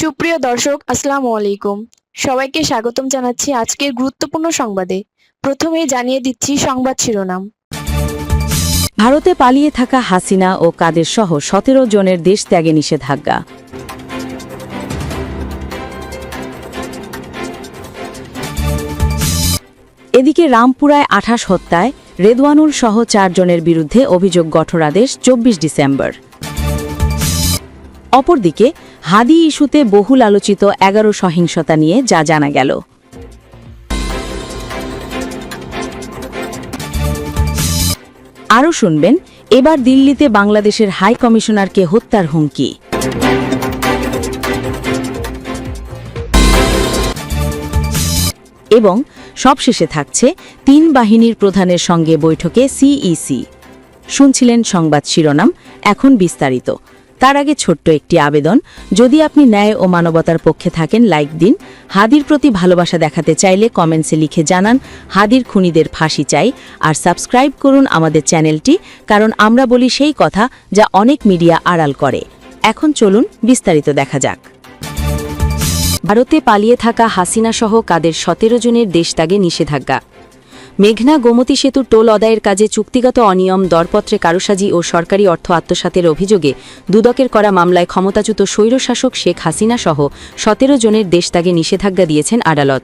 সুপ্রিয় দর্শক, আসসালামু আলাইকুম। সবাইকে স্বাগতম জানাচ্ছি আজকের গুরুত্বপূর্ণ সংবাদে। প্রথমেই জানিয়ে দিচ্ছি সংবাদ শিরোনাম। ভারতে পালিয়ে থাকা হাসিনা ও কাদের সহ সতেরো জনের দেশ ত্যাগে নিষেধাজ্ঞা। এদিকে রামপুরায় আঠাশ হত্যায় রেদওয়ানুল সহ চারজনের বিরুদ্ধে অভিযোগ গঠনাদেশ চব্বিশ ডিসেম্বর। অপরদিকে হাদি ইস্যুতে বহুল আলোচিত এগারো সহিংসতা নিয়ে যা জানা গেল। আরও শুনবেন, এবার দিল্লিতে বাংলাদেশের হাই কমিশনারকে হত্যার হুমকি। এবং সবশেষে থাকছে তিন বাহিনীর প্রধানের সঙ্গে বৈঠকে সিইসি। শুনছিলেন সংবাদ শিরোনাম, এখন বিস্তারিত। তার আগে ছোট্ট একটি আবেদন। যদি আপনি ন্যায় ও মানবতার পক্ষে থাকেন, লাইক দিন। হাদির প্রতি ভালোবাসা দেখাতে চাইলে কমেন্টসে লিখে জানান, হাদির খুনিদের ফাঁসি চাই। আর সাবস্ক্রাইব করুন আমাদের চ্যানেলটি, কারণ আমরা বলি সেই কথা যা অনেক মিডিয়া আড়াল করে। এখন চলুন বিস্তারিত দেখা যাক। ভারতে পালিয়ে থাকা হাসিনা সহ কাদের সতেরো জনের দেশত্যাগে নিষেধাজ্ঞা। মেঘনা গোমতী সেতুর টোল আদায়ের কাজে চুক্তিগত অনিয়ম, দরপত্রে কারুসাজি ও সরকারি অর্থ আত্মসাতের অভিযোগে দুদকের করা মামলায় ক্ষমতাচ্যুত স্বৈরশাসক শেখ হাসিনা সহ সতেরো জনের দেশত্যাগে নিষেধাজ্ঞা দিয়েছেন আদালত।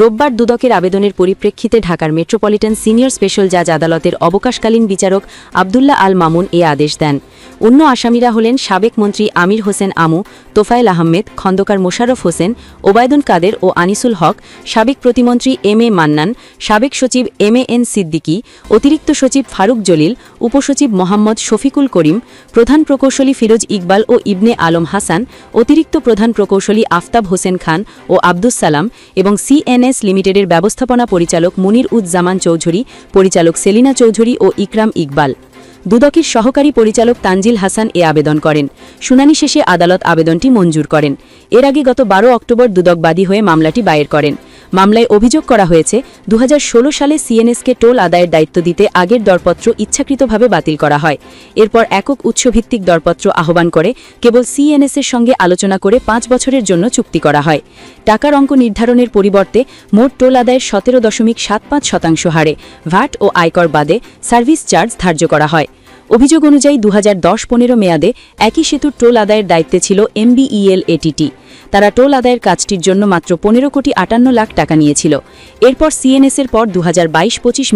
রোববার দুদকের আবেদনের পরিপ্রেক্ষিতে ঢাকার মেট্রোপলিটন সিনিয়র স্পেশাল জাজ আদালতের অবকাশকালীন বিচারক আবদুল্লাহ আল মামুন এ আদেশ দেন। অন্য আসামিরা হলেন সাবেক মন্ত্রী আমির হোসেন আমু, তোফায়েল আহমেদ, খন্দকার মোশাররফ হোসেন, ওবায়দুল কাদের ও আনিসুল হক, সাবেক প্রতিমন্ত্রী এম এ মান্নান, সাবেক সচিব এম এ এন সিদ্দিকী, অতিরিক্ত সচিব ফারুক জলিল, উপসচিব মোহাম্মদ শফিকুল করিম, প্রধান প্রকৌশলী ফিরোজ ইকবাল ও ইবনে আলম হাসান, অতিরিক্ত প্রধান প্রকৌশলী আফতাব হোসেন খান ও আব্দুস সালাম এবং সিএনএস লিমিটেডের ব্যবস্থাপনা পরিচালক মুনির উজ্জামান চৌধুরী, পরিচালক সেলিনা চৌধুরী ও ইকরাম ইকবাল। দুদকের সহকারী পরিচালক তানজিল হাসান এ আবেদন করেন। শুনানি শেষে আদালত আবেদনটি মঞ্জুর করেন। এর আগে গত বারো অক্টোবর দুদক বাদী হয়ে মামলাটি দায়ের করেন। মামলায় অভিযোগ করা হয়েছে দু হাজার ষোলো সালে সিএনএসকে টোল আদায়ের দায়িত্ব দিতে আগের দরপত্র ইচ্ছাকৃতভাবে বাতিল করা হয়। এরপর একক উৎসভিত্তিক দরপত্র আহ্বান করে, কেবল সিএনএসের সঙ্গে আলোচনা করে পাঁচ বছরের জন্য চুক্তি করা হয়। টাকার অঙ্ক নির্ধারণের পরিবর্তে মোট টোল আদায়ের সতেরো দশমিক সাত পাঁচ শতাংশ হারে ভ্যাট ও আয়কর বাদে সার্ভিস চার্জ ধার্য করা হয়। অভিযোগ অনুযায়ী দু হাজার মেয়াদে একই সেতুর টোল আদায়ের দায়িত্বে ছিল এমবিইএল এটিটি। তারা টোল আদায়ের কাজটির জন্য মাত্র পনেরো কোটি আটান্ন লাখ টাকা নিয়েছিল। এরপর সিএনএসের পর দু হাজার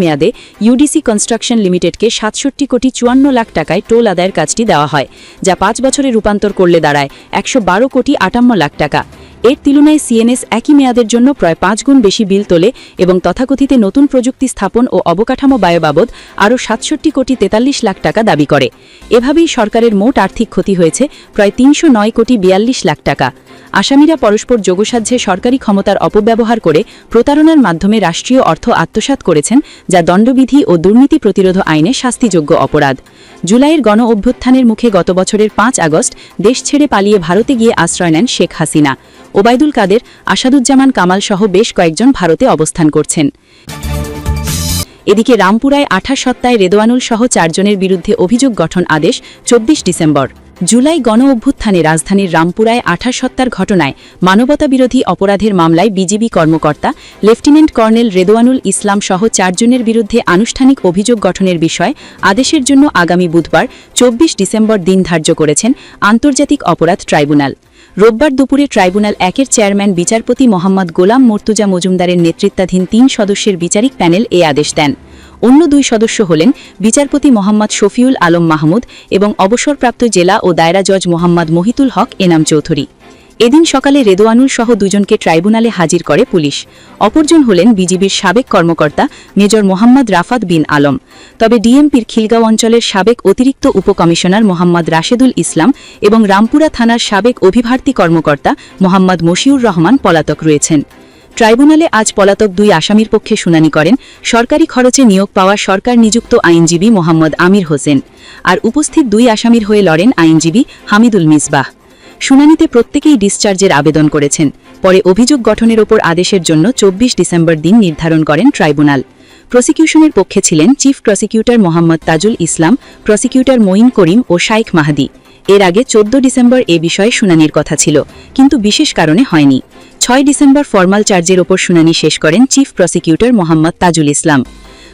মেয়াদে ইউডিসি কনস্ট্রাকশন লিমিটেডকে সাতষট্টি কোটি চুয়ান্ন লাখ টাকায় টোল আদায়ের কাজটি দেওয়া হয়, যা পাঁচ বছরে রূপান্তর করলে দাঁড়ায় একশো বারো কোটি আটান্ন লাখ টাকা। এর তুলনায় সিএনএস একই মেয়াদের জন্য প্রায় পাঁচ গুণ বেশি বিল তোলে এবং তথাকথিত নতুন প্রযুক্তি স্থাপন ও অবকাঠামো ব্যয় বাবদ আরও সাতষট্টি কোটি তেতাল্লিশ লাখ টাকা দাবি করে। এভাবেই সরকারের মোট আর্থিক ক্ষতি হয়েছে প্রায় তিনশো নয় কোটি বিয়াল্লিশ লাখ টাকা। আসামিরা পরস্পর যোগসাধ্যে সরকারি ক্ষমতার অপব্যবহার করে প্রতারণার মাধ্যমে রাষ্ট্রীয় অর্থ আত্মসাৎ করেছেন, যা দণ্ডবিধি ও দুর্নীতি প্রতিরোধ আইনে শাস্তিযোগ্য অপরাধ। জুলাইয়ের গণ অভ্যুত্থানের মুখে গত বছরের পাঁচ আগস্ট দেশ ছেড়ে পালিয়ে ভারতে গিয়ে আশ্রয় নেন শেখ হাসিনা। ওবায়দুল কাদের, আসাদুজ্জামান কামাল সহ বেশ কয়েকজন ভারতে অবস্থান করছেন। এদিকে রামপুরায় আঠাশ সত্তায় রেদোয়ানুল সহ চারজনের বিরুদ্ধে অভিযোগ গঠন আদেশ চব্বিশ ডিসেম্বর। জুলাই গণ অভ্যুত্থানে রাজধানীর রামপুরায় আঠাশ সত্তার ঘটনায় মানবতাবিরোধী অপরাধের মামলায় বিজিবি কর্মকর্তা, লেফটেন্যান্ট কর্নেল রেদোয়ানুল ইসলাম সহ চারজনের বিরুদ্ধে আনুষ্ঠানিক অভিযোগ গঠনের বিষয়ে আদেশের জন্য আগামী বুধবার, চব্বিশ ডিসেম্বর দিন ধার্য করেছেন আন্তর্জাতিক অপরাধ ট্রাইব্যুনাল। রোববার দুপুরে ট্রাইব্যুনাল একের চেয়ারম্যান বিচারপতি মোহাম্মদ গোলাম মর্তুজা মজুমদারের নেতৃত্বাধীন তিন সদস্যের বিচারিক প্যানেল এ আদেশ দেন। অন্য দুই সদস্য হলেন বিচারপতি মোহাম্মদ শফিউল আলম মাহমুদ এবং অবসরপ্রাপ্ত জেলা ও দায়রা জজ মোহাম্মদ মহিতুল হক এনাম চৌধুরী। এদিন সকালে রেদোয়ানুল সহ দুজনকে ট্রাইব্যুনালে হাজির করে পুলিশ। অপরজন হলেন বিজিবির সাবেক কর্মকর্তা মেজর মোহাম্মদ রাফাত বিন আলম। তবে ডিএমপির খিলগাঁও অঞ্চলের সাবেক অতিরিক্ত উপকমিশনার মোহাম্মদ রাশেদুল ইসলাম এবং রামপুরা থানার সাবেক অভিভার্তি কর্মকর্তা মোহাম্মদ মশিউর রহমান পলাতক রয়েছেন। ট্রাইব্যুনালে আজ পলাতক দুই আসামির পক্ষে শুনানি করেন সরকারি খরচে নিয়োগ পাওয়া সরকার নিযুক্ত আইনজীবী মোহাম্মদ আমির হোসেন আর উপস্থিত দুই আসামির হয়ে লড়েন আইনজীবী হামিদুল মিসবাহ। শুনানিতে প্রত্যেকেই ডিসচার্জের আবেদন করেছেন। পরে অভিযোগ গঠনের ওপর আদেশের জন্য চব্বিশ ডিসেম্বর দিন নির্ধারণ করেন ট্রাইব্যুনাল। প্রসিকিউশনের পক্ষে ছিলেন chief prosecutor Mohammad Tajul Islam, prosecutor Moin Karim ও শাইখ মাহাদি। এর আগে চোদ্দ ডিসেম্বর এ বিষয়ে শুনানির কথা ছিল, কিন্তু বিশেষ কারণে হয়নি। ছয় ডিসেম্বর ফরমাল চার্জের ওপর শুনানি শেষ করেন চিফ প্রসিকিউটর মোহাম্মদ তাজুল ইসলাম।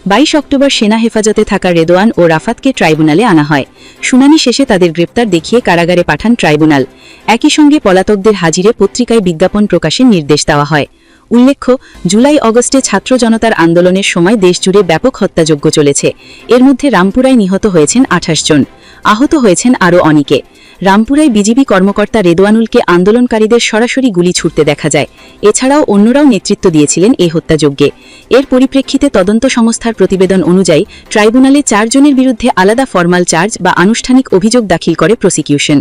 বাইশ অক্টোবর সেনা হেফাজতে থাকা রেদোয়ান ও রাফাতকে ট্রাইব্যুনালে আনা হয়। শুনানি শেষে তাদের গ্রেপ্তার দেখিয়ে কারাগারে পাঠান ট্রাইব্যুনাল। একই সঙ্গে পলাতকদের হাজিরে পত্রিকায় বিজ্ঞাপন প্রকাশের নির্দেশ দেওয়া হয়। উল্লেখ্য, জুলাই অগস্টে ছাত্র জনতার আন্দোলনের সময় দেশজুড়ে ব্যাপক হত্যাযজ্ঞ চলেছে। এর মধ্যে রামপুরায় নিহত হয়েছেন আঠাশ জন। আহত হয়েছেন আরও অনেকে। রামপুরায় বিজিবি কর্মকর্তা রেদোয়ানুলকে আন্দোলনকারীদের সরাসরি গুলি ছুটতে দেখা যায়। এছাড়াও অন্যরাও নেতৃত্ব দিয়েছিলেন এই হত্যাযজ্ঞে। এর পরিপ্রেক্ষিতে তদন্ত সংস্থার প্রতিবেদন অনুযায়ী ট্রাইব্যুনালে চারজনের বিরুদ্ধে আলাদা ফরমাল চার্জ বা আনুষ্ঠানিক অভিযোগ দাখিল করে প্রসিকিউশন।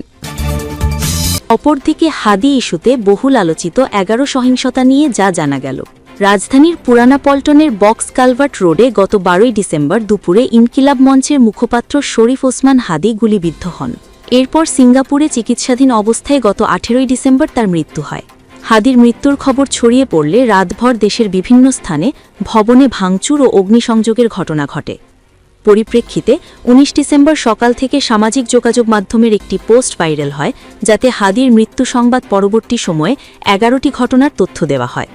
অপরদিকে হাদি ইস্যুতে বহুল আলোচিত এগারো সহিংসতা নিয়ে যা জানা গেল। রাজধানীর পুরানা পল্টনের বক্স কালভার্ট রোডে গত বারোই ডিসেম্বর দুপুরে ইনকিলাব মঞ্চের মুখপাত্র শরীফ ওসমান হাদি গুলিবিদ্ধ হন। এরপর সিঙ্গাপুরে চিকিৎসাধীন অবস্থায় গত আঠেরোই ডিসেম্বর তার মৃত্যু হয়। হাদির মৃত্যুর খবর ছড়িয়ে পড়লে রাতভর দেশের বিভিন্ন স্থানে ভবনে ভাঙচুর ও অগ্নিসংযোগের ঘটনা ঘটে। পরিপ্রেক্ষিতে ১৯ ডিসেম্বর সকাল থেকে সামাজিক যোগাযোগ মাধ্যমের একটি পোস্ট ভাইরাল হয়, যাতে হাদির মৃত্যু সংবাদ পরবর্তী সময়ে এগারোটি ঘটনার তথ্য দেওয়া হয়।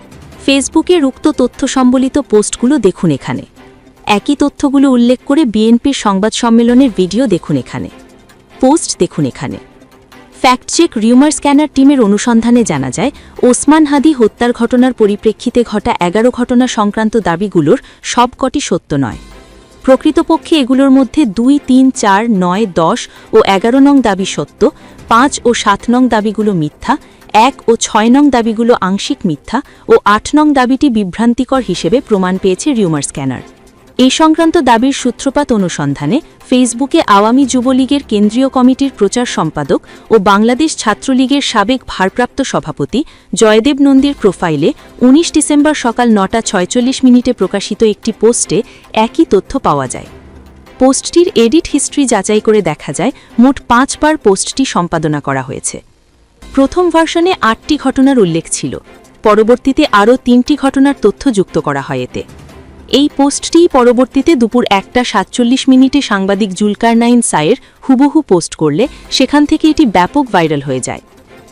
ফেসবুকে উক্ত তথ্য সম্বলিত পোস্টগুলো দেখুন এখানে। একই তথ্যগুলো উল্লেখ করে বিএনপির সংবাদ সম্মেলনের ভিডিও দেখুন এখানে। পোস্ট দেখুন এখানে। ফ্যাক্ট চেক রিউমার স্ক্যানার টিমের অনুসন্ধানে জানা যায়, ওসমান হাদি হত্যার ঘটনার পরিপ্রেক্ষিতে ঘটা এগারো ঘটনা সংক্রান্ত দাবিগুলোর সবকটি সত্য নয়। প্রকৃতপক্ষে এগুলোর মধ্যে দুই, তিন, চার, নয়, দশ ও এগারো নং দাবি সত্য, পাঁচ ও সাত নং দাবিগুলো মিথ্যা, এক ও ছয় নং দাবিগুলো আংশিক মিথ্যা ও আট নং দাবিটি বিভ্রান্তিকর হিসেবে প্রমাণ পেয়েছে রিউমার স্ক্যানার। এই সংক্রান্ত দাবির সূত্রপাত অনুসন্ধানে ফেসবুকে আওয়ামী যুবলীগের কেন্দ্রীয় কমিটির প্রচার সম্পাদক ও বাংলাদেশ ছাত্রলীগের সাবেক ভারপ্রাপ্ত সভাপতি জয়দেব নন্দীর প্রোফাইলে ১৯ ডিসেম্বর সকাল নটা ছয়চল্লিশ মিনিটে প্রকাশিত একটি পোস্টে একই তথ্য পাওয়া যায়। পোস্টটির এডিট হিস্ট্রি যাচাই করে দেখা যায়, মোট পাঁচবার পোস্টটি সম্পাদনা করা হয়েছে। প্রথম ভার্সনে আটটি ঘটনার উল্লেখ ছিল। পরবর্তীতে আরও তিনটি ঘটনার তথ্য যুক্ত করা হয় এতে। এই পোস্টটি পরবর্তীতে দুপুর একটা সাতচল্লিশ মিনিটে সাংবাদিক জুলকার নাইন সায়ের হুবহু পোস্ট করলে সেখান থেকে এটি ব্যাপক ভাইরাল হয়ে যায়।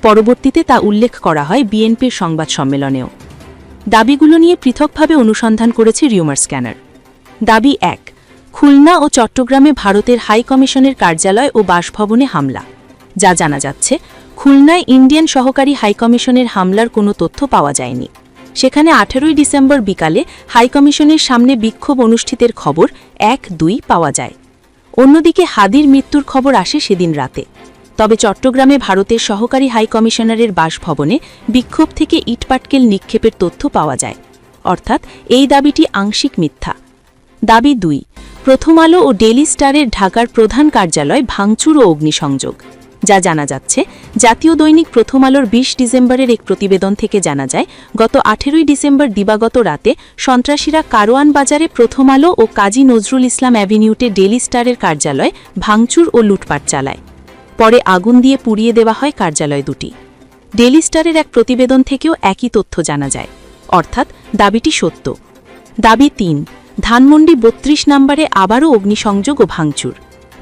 পরবর্তীতে তা উল্লেখ করা হয় বিএনপির সংবাদ সম্মেলনেও। দাবিগুলো নিয়ে পৃথকভাবে অনুসন্ধান করেছে রিউমার স্ক্যানার। দাবি এক, খুলনা ও চট্টগ্রামে ভারতের হাই কমিশনের কার্যালয় ও বাসভবনে হামলা। যা জানা যাচ্ছে, খুলনায় ইন্ডিয়ান সহকারী হাইকমিশনের হামলার কোনো তথ্য পাওয়া যায়নি। সেখানে আঠেরোই ডিসেম্বর বিকালে হাইকমিশনের সামনে বিক্ষোভ অনুষ্ঠিতের খবর এক দুই পাওয়া যায়। অন্যদিকে হাদির মৃত্যুর খবর আসে সেদিন রাতে। তবে চট্টগ্রামে ভারতের সহকারী হাইকমিশনারের বাসভবনে বিক্ষোভ থেকে ইটপাটকেল নিক্ষেপের তথ্য পাওয়া যায়। অর্থাৎ এই দাবিটি আংশিক মিথ্যা। দাবি দুই, প্রথম আলো ও ডেলি স্টারের ঢাকার প্রধান কার্যালয় ভাঙচুর ও অগ্নিসংযোগ। যা জানা যাচ্ছে। জাতীয় দৈনিক প্রথম আলোর বিশ ডিসেম্বরের এক প্রতিবেদন থেকে জানা যায়, গত আঠেরোই ডিসেম্বর দিবাগত রাতে সন্ত্রাসীরা কারোয়ান বাজারে প্রথম আলো ও কাজী নজরুল ইসলাম অ্যাভিনিউটে ডেলি স্টারের কার্যালয়, ভাঙচুর ও লুটপাট চালায়। পরে আগুন দিয়ে পুড়িয়ে দেওয়া হয় কার্যালয় দুটি। ডেলি স্টারের এক প্রতিবেদন থেকেও একই তথ্য জানা যায়। অর্থাৎ, দাবিটি সত্য। দাবি তিন, ধানমন্ডি বত্রিশ নম্বরে আবারও অগ্নিসংযোগ ও ভাঙচুর।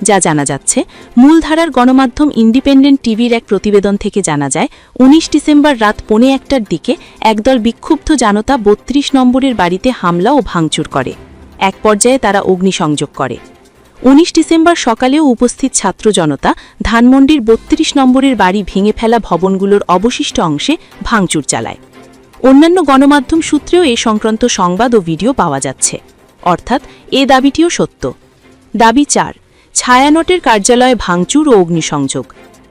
যা জানা যাচ্ছে, মূলধারার গণমাধ্যম ইন্ডিপেন্ডেন্ট টিভির এক প্রতিবেদন থেকে জানা যায় ১৯ ডিসেম্বর রাত পৌনে একটার দিকে একদল বিক্ষুব্ধ জনতা বত্রিশ নম্বরের বাড়িতে হামলা ও ভাঙচুর করে। এক পর্যায়ে তারা অগ্নিসংযোগ করে। ১৯ ডিসেম্বর সকালেও উপস্থিত ছাত্র জনতা ধানমন্ডির বত্রিশ নম্বরের বাড়ি ভেঙে ফেলা ভবনগুলোর অবশিষ্ট অংশে ভাঙচুর চালায়। অন্যান্য গণমাধ্যম সূত্রেও এ সংক্রান্ত সংবাদ ও ভিডিও পাওয়া যাচ্ছে। অর্থাৎ এ দাবিটিও সত্য। দাবি চার ছায়ানটের কার্যালয়ে ভাঙচুর ও অগ্নিসংযোগ।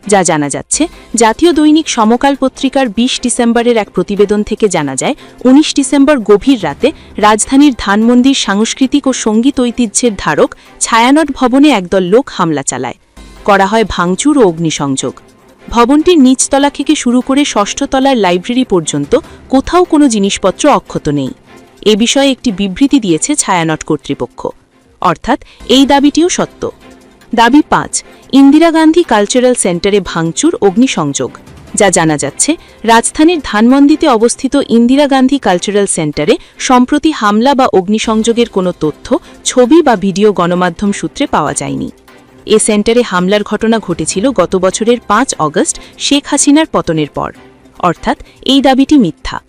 যা জানা যাচ্ছে, জাতীয় দৈনিক সমকাল পত্রিকার ২০ ডিসেম্বরের এক প্রতিবেদন থেকে জানা যায় ১৯ ডিসেম্বর গভীর রাতে রাজধানীর ধানমন্দির সাংস্কৃতিক ও সংগীত ঐতিহ্যের ধারক ছায়ানট ভবনে একদল লোক হামলা চালায়। করা হয় ভাঙচুর ও অগ্নিসংযোগ। ভবনটির নিচতলা থেকে শুরু করে ষষ্ঠ তলার লাইব্রেরি পর্যন্ত কোথাও কোনো জিনিসপত্র অক্ষত নেই। এ বিষয়ে একটি বিবৃতি দিয়েছে ছায়ানট কর্তৃপক্ষ। অর্থাৎ, এই দাবিটিও সত্য। দাবি পাঁচ, ইন্দিরা গান্ধী কালচারাল সেন্টারে ভাঙচুর, অগ্নিসংযোগ। যা জানা যাচ্ছে, রাজধানীর ধানমন্দিতে অবস্থিত ইন্দিরা গান্ধী কালচারাল সেন্টারে সম্প্রতি হামলা বা অগ্নিসংযোগের কোনো তথ্য, ছবি বা ভিডিও গণমাধ্যম সূত্রে পাওয়া যায়নি। এ সেন্টারে হামলার ঘটনা ঘটেছিল গত বছরের পাঁচ অগস্ট, শেখ হাসিনার পতনের পর। অর্থাৎ এই দাবিটি মিথ্যা।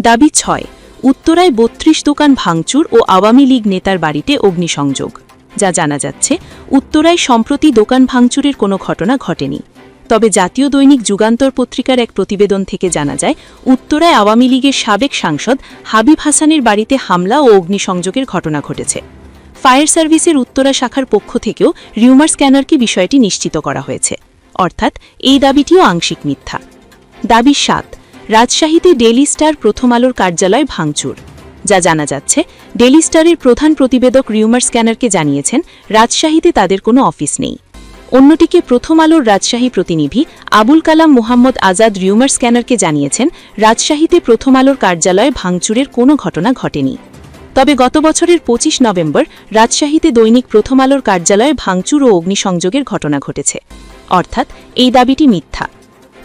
দাবি ছয়, উত্তরায় বত্রিশ দোকান ভাঙচুর ও আওয়ামী লীগ নেতার বাড়িতে অগ্নিসংযোগ। যা জানা যাচ্ছে, উত্তরায় সম্প্রতি দোকান ভাঙচুরের কোনো ঘটনা ঘটেনি। তবে জাতীয় দৈনিক যুগান্তর পত্রিকার এক প্রতিবেদন থেকে জানা যায়, উত্তরায় আওয়ামী লীগের সাবেক সাংসদ হাবিব হাসানের বাড়িতে হামলা ও অগ্নিসংযোগের ঘটনা ঘটেছে। ফায়ার সার্ভিসের উত্তরা শাখার পক্ষ থেকেও রিউমার স্ক্যানারকে বিষয়টি নিশ্চিত করা হয়েছে। অর্থাৎ, এই দাবিটিও আংশিক মিথ্যা। দাবি সাত, রাজশাহীতে ডেলি স্টার প্রথম আলোর কার্যালয় ভাঙচুর। যা জানা যাচ্ছে ডেলি স্টারের প্রধান প্রতিবেদক রিউমার স্ক্যানারকে জানিয়েছেন, রাজশাহীতে তাদের কোনো অফিস নেই। অন্যটিকে প্রথম আলোর রাজশাহী প্রতিনিধি আবুল কালাম মোহাম্মদ আজাদ রিউমার স্ক্যানারকে জানিয়েছেন, রাজশাহীতে প্রথম আলোর কার্যালয়ে ভাঙচুরের কোনো ঘটনা ঘটেনি। তবে গত বছরের পঁচিশ নভেম্বর রাজশাহীতে দৈনিক প্রথম আলোর কার্যালয়ে ভাঙচুর ও অগ্নিসংযোগের ঘটনা ঘটেছে। অর্থাৎ, এই দাবিটি মিথ্যা।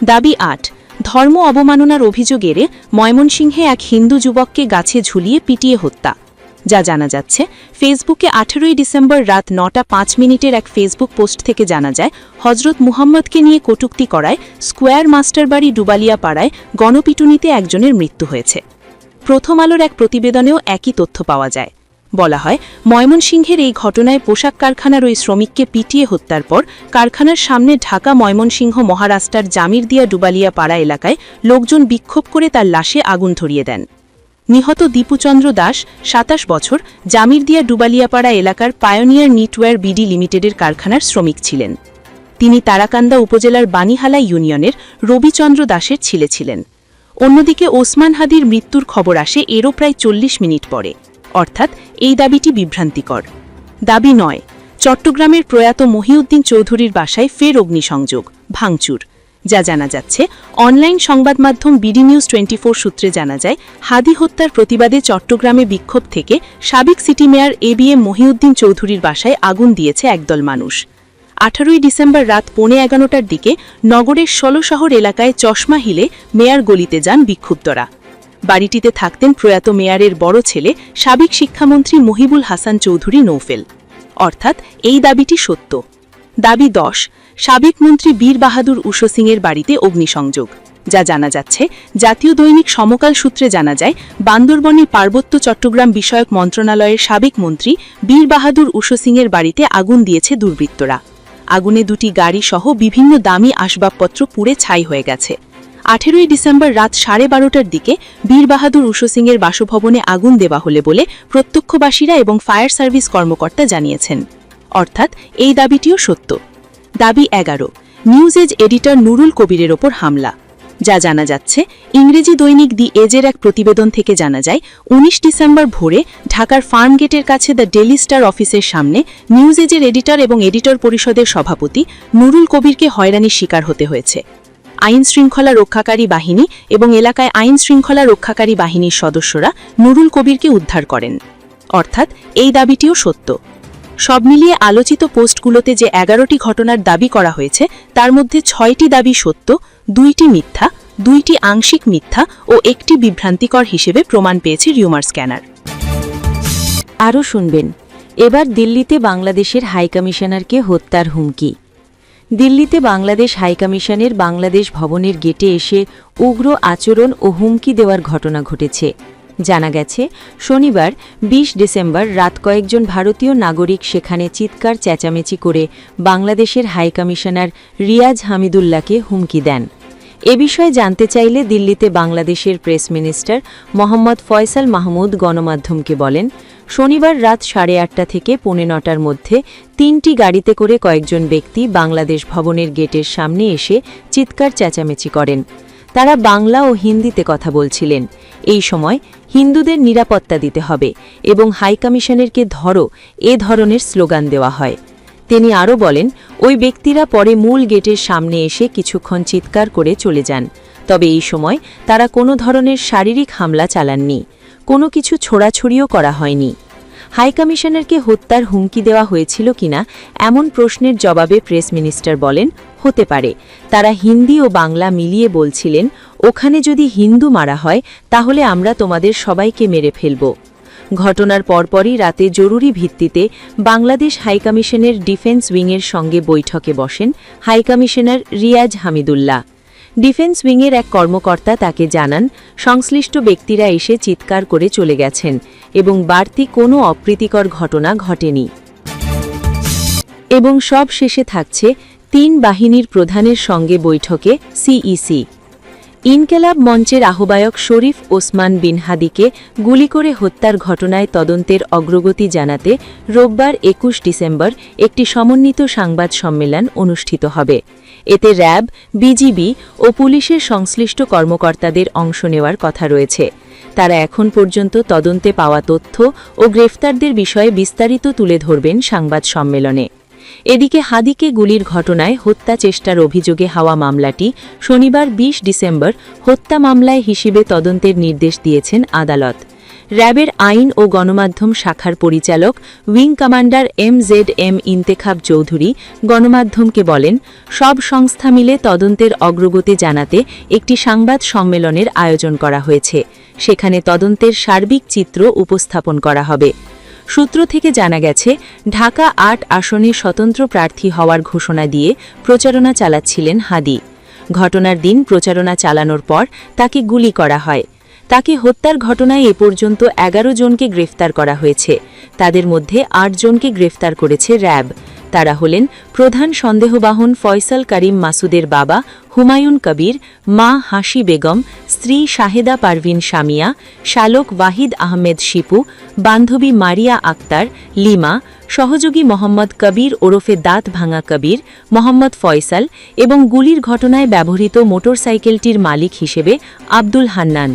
দাবি আট ধর্ম অবমাননার অভিযোগ এড়ে ময়মনসিংহে এক হিন্দু যুবককে গাছে ঝুলিয়ে পিটিয়ে হত্যা। যা জানা যাচ্ছে, ফেসবুকে আঠেরোই ডিসেম্বর রাত নটা পাঁচ মিনিটের এক ফেসবুক পোস্ট থেকে জানা যায়, হজরত মুহাম্মদকে নিয়ে কটুক্তি করায় স্কোয়ার মাস্টার বাড়ি ডুবালিয়া পাড়ায় গণপিটুনিতে একজনের মৃত্যু হয়েছে। প্রথম আলোর এক প্রতিবেদনেও একই তথ্য পাওয়া যায়। বলা হয়, ময়মনসিংহের এই ঘটনায় পোশাক কারখানার ওই শ্রমিককে পিটিয়ে হত্যার পর কারখানার সামনে ঢাকা ময়মনসিংহ মহারাষ্ট্রার জামির দিয়া ডুবালিয়া পাড়া এলাকায় লোকজন বিক্ষোভ করে তার লাশে আগুন ধরিয়ে দেন। নিহত দীপুচন্দ্র দাস, সাতাশ বছর জামির দিয়া ডুবালিয়াপাড়া এলাকার পায়োনিয়ার নিটওয়্যার বিডি লিমিটেডের কারখানার শ্রমিক ছিলেন। তিনি তারাকান্দা উপজেলার বানিহালা ইউনিয়নের রবিচন্দ্র দাসের ছেলে ছিলেন। অন্যদিকে ওসমান হাদির মৃত্যুর খবর আসে এরও প্রায় চল্লিশ মিনিট পরে। অর্থাৎ এই দাবিটি বিভ্রান্তিকর। দাবি নয়, চট্টগ্রামের প্রয়াত মহিউদ্দিন চৌধুরীর বাসায় ফের অগ্নিসংযোগ, ভাঙচুর। যা জানা যাচ্ছে, অনলাইন সংবাদ মাধ্যম বিডি নিউজ টোয়েন্টি সূত্রে জানা যায়, হাদি হত্যার প্রতিবাদে চট্টগ্রামে বিক্ষোভ থেকে সাবেক city mayor A B M Mohiuddin চৌধুরীর বাসায় আগুন দিয়েছে একদল মানুষ। আঠারোই ডিসেম্বর রাত পৌনে এগারোটার দিকে নগরের ষোলো শহর এলাকায় চশমা হিলে মেয়ার গলিতে যান বিক্ষুব্ধরা। বাড়িটিতে থাকতেন প্রয়াত মেয়রের বড় ছেলে, সাবেক শিক্ষামন্ত্রী মহিবুল হাসান চৌধুরী নৌফেল। অর্থাৎ এই দাবিটি সত্য। দাবি দশ, সাবেক মন্ত্রী বীর বাহাদুর উষো সিংয়ের বাড়িতে অগ্নিসংযোগ। যা জানা যাচ্ছে, জাতীয় দৈনিক সমকাল সূত্রে জানা যায় বান্দরবনে পার্বত্য চট্টগ্রাম বিষয়ক মন্ত্রণালয়ের সাবেক মন্ত্রী বীর বাহাদুর উষো সিংয়ের বাড়িতে আগুন দিয়েছে দুর্বৃত্তরা। আগুনে দুটি গাড়ি সহ বিভিন্ন দামি আসবাবপত্র পুড়ে ছাই হয়ে গেছে। আঠেরোই ডিসেম্বর রাত সাড়ে বারোটার দিকে বীর বাহাদুর উষো সিংয়ের বাসভবনে আগুন দেওয়া হলে বলে প্রত্যক্ষবাসীরা এবং ফায়ার সার্ভিস কর্মকর্তা জানিয়েছেন। অর্থাৎ এই দাবিটিও সত্য। দাবি এগারো। নিউজ এজ এডিটর নুরুল কবিরের ওপর হামলা। যা জানা যাচ্ছে, ইংরেজি দৈনিক দি এজের এক প্রতিবেদন থেকে জানা যায় ১৯ ডিসেম্বর ভোরে ঢাকার ফার্ম গেটের কাছে দ্য ডেলি স্টার অফিসের সামনে নিউজ এজের এডিটর এবং এডিটর পরিষদের সভাপতি নুরুল কবিরকে হয়রানির শিকার হতে হয়েছে। আইন শৃঙ্খলা রক্ষাকারী বাহিনী এবং এলাকায় আইন শৃঙ্খলা রক্ষাকারী বাহিনীর সদস্যরা নুরুল কবিরকে উদ্ধার করেন। অর্থাৎ এই দাবিটিও সত্য। সব মিলিয়ে আলোচিত পোস্টগুলোতে যে এগারোটি ঘটনার দাবি করা হয়েছে, তার মধ্যে ছয়টি দাবি সত্য, দুইটি মিথ্যা, দুইটি আংশিক মিথ্যা ও একটি বিভ্রান্তিকর হিসেবে প্রমাণ পেয়েছে রিউমার স্ক্যানার। আরও শুনবেন, এবার দিল্লিতে বাংলাদেশের হাইকমিশনারকে হত্যার হুমকি। দিল্লিতে বাংলাদেশ হাইকমিশনের বাংলাদেশ ভবনের গেটে এসে উগ্র আচরণ ও হুমকি দেওয়ার ঘটনা ঘটেছে। জানা গেছে, শনিবার ২০ ডিসেম্বর রাত কয়েকজন ভারতীয় নাগরিক সেখানে চিৎকার চেঁচামেচি করে বাংলাদেশের হাইকমিশনার রিয়াজ হামিদুল্লাহকে হুমকি দেন। এ বিষয়ে জানতে চাইলে দিল্লিতে বাংলাদেশের প্রেস মিনিস্টার মোহাম্মদ ফয়সাল মাহমুদ গণমাধ্যমকে বলেন, শনিবার রাত সাড়ে আটটা থেকে পৌনে নটার মধ্যে তিনটি গাড়িতে করে কয়েকজন ব্যক্তি বাংলাদেশ ভবনের গেটের সামনে এসে চিৎকার চেঁচামেচি করেন। তারা বাংলা ও হিন্দিতে কথা বলছিলেন। এই সময় হিন্দুদের নিরাপত্তা দিতে হবে এবং হাইকমিশনারকে ধরো, এ ধরনের স্লোগান দেওয়া হয়। তিনি আরও বলেন, ওই ব্যক্তিরা পরে মূল গেটের সামনে এসে কিছুক্ষণ চিৎকার করে চলে যান। তবে এই সময় তারা কোনো ধরনের শারীরিক হামলা চালাননি, কোনো কিছু ছোড়াছড়িও করা হয়নি। হাইকমিশনারকে হত্যার হুমকি দেওয়া হয়েছিল কিনা এমন প্রশ্নের জবাবে প্রেস মিনিস্টার বলেন, হতে পারে। তারা হিন্দি ও বাংলা মিলিয়ে বলছিলেন, ওখানে যদি হিন্দু মারা হয়, তাহলে আমরা তোমাদের সবাইকে মেরে ফেলব। ঘটনার পরপরই রাতে জরুরি ভিত্তিতে বাংলাদেশ হাইকমিশনের ডিফেন্স উইংয়ের সঙ্গে বৈঠকে বসেন high commissioner Riaz Hamidullah. Defence উইংয়ের এক কর্মকর্তা তাকে জানান, সংশ্লিষ্ট ব্যক্তিরা এসে চিৎকার করে চলে গেছেন এবং বাড়তি কোনো অপ্রীতিকর ঘটনা ঘটেনি। এবং সব শেষে থাকছে তিন বাহিনীর প্রধানের সঙ্গে বৈঠকে সিইসি। ইনকেলাব মঞ্চের আহ্বায়ক শরীফ ওসমান বিন হাদিকে গুলি করে হত্যার ঘটনায় তদন্তের অগ্রগতি জানাতে রোববার একুশ ডিসেম্বর একটি সমন্বিত সংবাদ সম্মেলন অনুষ্ঠিত হবে। এতে র্যাব, বিজিবি ও পুলিশের সংশ্লিষ্ট কর্মকর্তাদের অংশ নেওয়ার কথা রয়েছে। তারা এখন পর্যন্ত তদন্তে পাওয়া তথ্য ও গ্রেফতারদের বিষয়ে বিস্তারিত তুলে ধরবেন সংবাদ সম্মেলনে। এদিকে হাদিকে গুলির ঘটনায় হত্যা চেষ্টার অভিযোগে হাওয়া মামলাটি শনিবার ২০ ডিসেম্বর হত্যা মামলায় হিসেবে তদন্তের নির্দেশ দিয়েছেন আদালত। র্যাবের আইন ও গণমাধ্যম শাখার পরিচালক wing commander M Z M Intekhab Chowdhury গণমাধ্যমকে বলেন, সব সংস্থা মিলে তদন্তের অগ্রগতি জানাতে একটি সংবাদ সম্মেলনের আয়োজন করা হয়েছে। সেখানে তদন্তের সার্বিক চিত্র উপস্থাপন করা হবে। সূত্র থেকে জানা গেছে, ঢাকা আট আসনে স্বতন্ত্র প্রার্থী হওয়ার ঘোষণা দিয়ে প্রচারণা চালাচ্ছিলেন হাদি। ঘটনার দিন প্রচারণা চালানোর পর তাকে গুলি করা হয়। তাকে হত্যার ঘটনায় এ পর্যন্ত এগারো জনকে গ্রেফতার করা হয়েছে। তাদের মধ্যে আটজনকে গ্রেফতার করেছে র্যাব। তারা হলেন প্রধান সন্দেহবাহন ফয়সাল করিম মাসুদের বাবা হুমায়ুন কবির, মা হাসি বেগম, স্ত্রী শাহেদা পারভিন শামিয়া, শালক ওয়াহিদ আহমেদ শিপু, বান্ধবী মারিয়া আক্তার, লিমা, সহযোগী মোহাম্মদ কবির ওরফে দাঁত ভাঙা কবির, মোহাম্মদ ফয়সাল এবং গুলির ঘটনায় ব্যবহৃত মোটরসাইকেলটির মালিক হিসেবে আব্দুল হান্নান।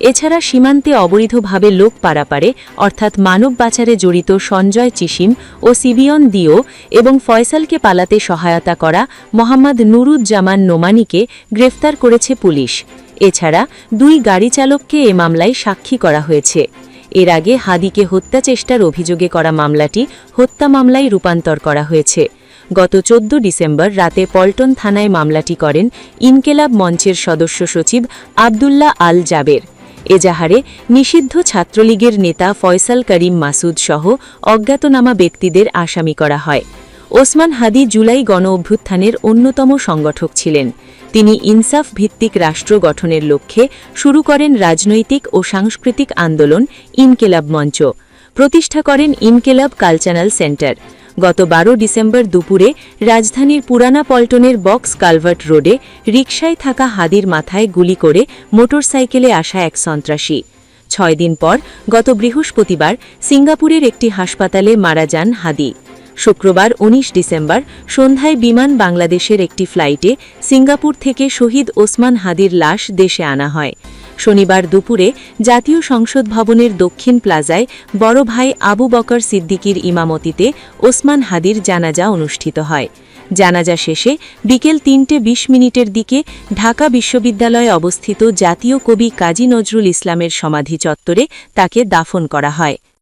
এছাড়া সীমান্তে অবৈধভাবে লোক পারাপারে, অর্থাৎ মানব পাচারে জড়িত সঞ্জয় চিসিম ও সিবিয়ন দিও এবং ফয়সালকে পালাতে সহায়তা করা মোহাম্মদ নুরুজ্জামান নোমানিকে গ্রেফতার করেছে পুলিশ। এছাড়া দুই গাড়ি চালককে এ মামলায় সাক্ষী করা হয়েছে। এর আগে হাদিকে হত্যা চেষ্টার অভিযোগে করা মামলাটি হত্যা মামলায় রূপান্তর করা হয়েছে। গত চোদ্দ ডিসেম্বর রাতে পল্টন থানায় মামলাটি করেন ইনকেলাব মঞ্চের সদস্য সচিব আবদুল্লাহ আল জাবের। এজাহারে নিষিদ্ধ ছাত্রলীগের নেতা ফয়সাল করিম মাসুদ সহ অজ্ঞাতনামা ব্যক্তিদের আসামি করা হয়। ওসমান হাদি জুলাই গণ অভ্যুত্থানের অন্যতম সংগঠক ছিলেন। তিনি ইনসাফ ভিত্তিক রাষ্ট্র গঠনের লক্ষ্যে শুরু করেন রাজনৈতিক ও সাংস্কৃতিক আন্দোলন ইনকেলাব মঞ্চ। প্রতিষ্ঠা করেন ইনকেলাব কালচারাল সেন্টার। গত বারো ডিসেম্বর দুপুরে রাজধানীর পুরানা পল্টনের বক্স কালভার্ট রোডে রিকশায় থাকা হাদির মাথায় গুলি করে মোটরসাইকেলে আসা এক সন্ত্রাসী। ছয় দিন পর গত বৃহস্পতিবার সিঙ্গাপুরের একটি হাসপাতালে মারা যান হাদি। শুক্রবার ১৯ ডিসেম্বর সন্ধ্যায় বিমান বাংলাদেশের একটি ফ্লাইটে সিঙ্গাপুর থেকে শহীদ ওসমান হাদির লাশ দেশে আনা হয়। শনিবার দুপুরে জাতীয় সংসদ ভবনের দক্ষিণ প্লাজায় বড় ভাই আবু বকর সিদ্দিকির ইমামতিতে ওসমান হাদির জানাজা অনুষ্ঠিত হয়। জানাজা শেষে বিকেল তিনটে বিশ মিনিটের দিকে ঢাকা বিশ্ববিদ্যালয়ে অবস্থিত জাতীয় কবি কাজী নজরুল ইসলামের সমাধি চত্বরে তাকে দাফন করা হয়।